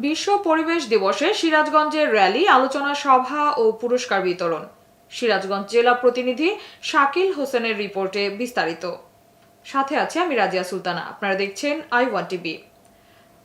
বিশ্ব পরিবেশ দিবসে সিরাজগঞ্জের র্যালি, আলোচনা সভা ও পুরস্কার বিতরণ। সিরাজগঞ্জ জেলা প্রতিনিধি শাকিল হোসেনের রিপোর্টে বিস্তারিত। সাথে আছে আমি রাজিয়া সুলতানা। আপনারা দেখছেন আই ওয়ান টিভি।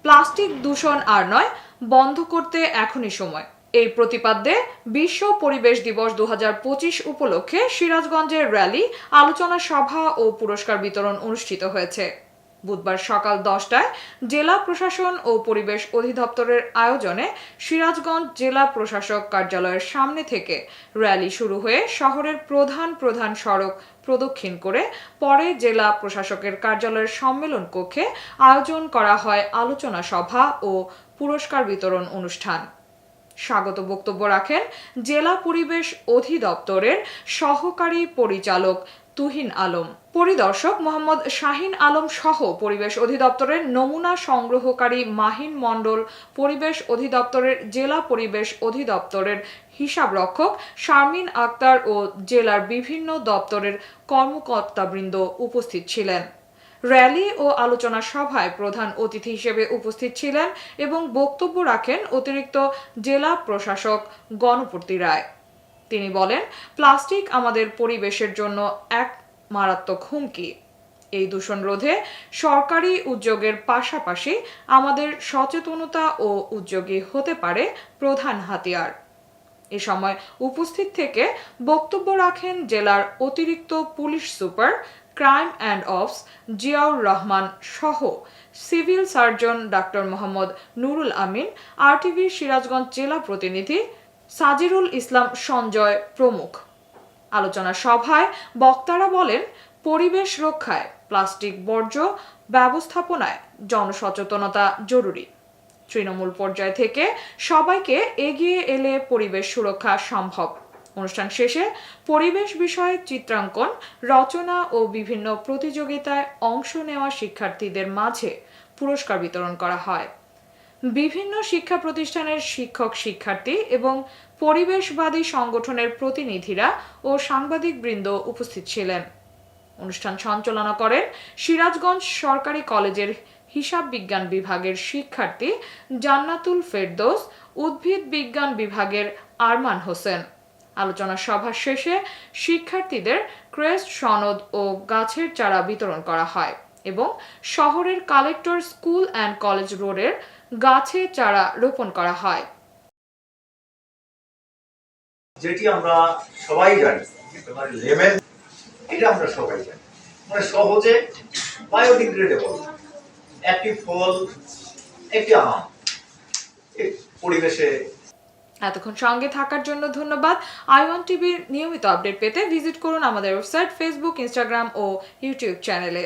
প্লাস্টিক দূষণ আর নয়, বন্ধ করতে এখনই সময়। এই প্রতিপাদ্যে বিশ্ব পরিবেশ দিবস দু হাজার পঁচিশ উপলক্ষে সিরাজগঞ্জের র্যালি, আলোচনা সভা ও পুরস্কার বিতরণ অনুষ্ঠিত হয়েছে। বুধবার সকাল দশটায় জেলা প্রশাসন ও পরিবেশ অধিদপ্তরের আয়োজনে সিরাজগঞ্জ জেলা প্রশাসক কার্যালয়ের সামনে থেকে র্যালি শুরু হয়ে শহরের প্রধান প্রধান সড়ক প্রদক্ষিণ করে পরে জেলা প্রশাসকের কার্যালয়ের সম্মেলন কক্ষে আয়োজন করা হয় আলোচনা সভা ও পুরস্কার বিতরণ অনুষ্ঠান। স্বাগত বক্তব্য রাখেন জেলা পরিবেশ অধিদপ্তরের সহকারী পরিচালক তুহিন আলম। পরিদর্শক মোহাম্মদ শাহিন আলম সহ পরিবেশ অধিদপ্তরের নমুনা সংগ্রহকারী মাহিন মণ্ডল, পরিবেশ অধিদপ্তরের জেলা পরিবেশ অধিদপ্তরের হিসাব রক্ষক শারমিন আক্তার ও জেলার বিভিন্ন দপ্তরের কর্মকর্তাবৃন্দ উপস্থিত ছিলেন। র্যালি ও আলোচনা সভায় প্রধান অতিথি হিসেবে উপস্থিত ছিলেন এবং বক্তব্য রাখেন অতিরিক্ত জেলা প্রশাসক গণপতি রায়। তিনি বলেন, প্লাস্টিক আমাদের পরিবেশের জন্য এক মারাত্মক হুমকি। এই দূষণ রোধে সরকারি উদ্যোগের পাশাপাশি আমাদের সচেতনতা ও উদ্যোগী হতে পারে প্রধান হাতিয়ার। এ সময় উপস্থিত থেকে বক্তব্য রাখেন জেলার অতিরিক্ত police super, crime and ops Ziaur Rahman সহ civil surgeon doctor Mohammad Nurul Amin RTV Sirajganj জেলা প্রতিনিধি সাজিরুল ইসলাম সঞ্জয় প্রমুখ। আলোচনা সভায় বক্তারা বলেন, পরিবেশ রক্ষায় প্লাস্টিক বর্জ্য ব্যবস্থাপনায় জনসচেতনতা জরুরি। তৃণমূল পর্যায় থেকে সবাইকে এগিয়ে এলে পরিবেশ সুরক্ষা সম্ভব। অনুষ্ঠান শেষে পরিবেশ বিষয়ে চিত্রাঙ্কন, রচনা ও বিভিন্ন প্রতিযোগিতায় অংশ নেওয়া শিক্ষার্থীদের মাঝে পুরস্কার বিতরণ করা হয়। বিভিন্ন শিক্ষা প্রতিষ্ঠানের শিক্ষক শিক্ষার্থী এবং পরিবেশবাদী সংগঠনের প্রতিনিধিরা ও সাংবাদিকবৃন্দ উপস্থিত ছিলেন। অনুষ্ঠান সঞ্চালনা করেন সিরাজগঞ্জ সরকারি কলেজের হিসাব বিজ্ঞান বিভাগের শিক্ষার্থী জান্নাতুল ফেরদৌস, উদ্ভিদ বিজ্ঞান বিভাগের আরমান হোসেন। আলোচনা সভা শেষে শিক্ষার্থীদের ক্রেস্ট সনদ ও গাছের চারা বিতরণ করা হয়। এবং শহরের কালেক্টর স্কুল অ্যান্ড কলেজ রোডের গাছে চারা রোপণ করা হয়। যেটি আমরা সবাই জানি মানে লেমন এটা আমরা সবাই জানি। মানে সহজে বায়োডিগ্রেডেবল একটি ফল একটি আম পরিবেশে এতক্ষণ সঙ্গে থাকার জন্য ধন্যবাদ। আই ওয়ান টিভির নিয়মিত আপডেট পেতে ভিজিট করুন আমাদের ওয়েবসাইট ফেসবুক ইনস্টাগ্রাম ও ইউটিউব চ্যানেলে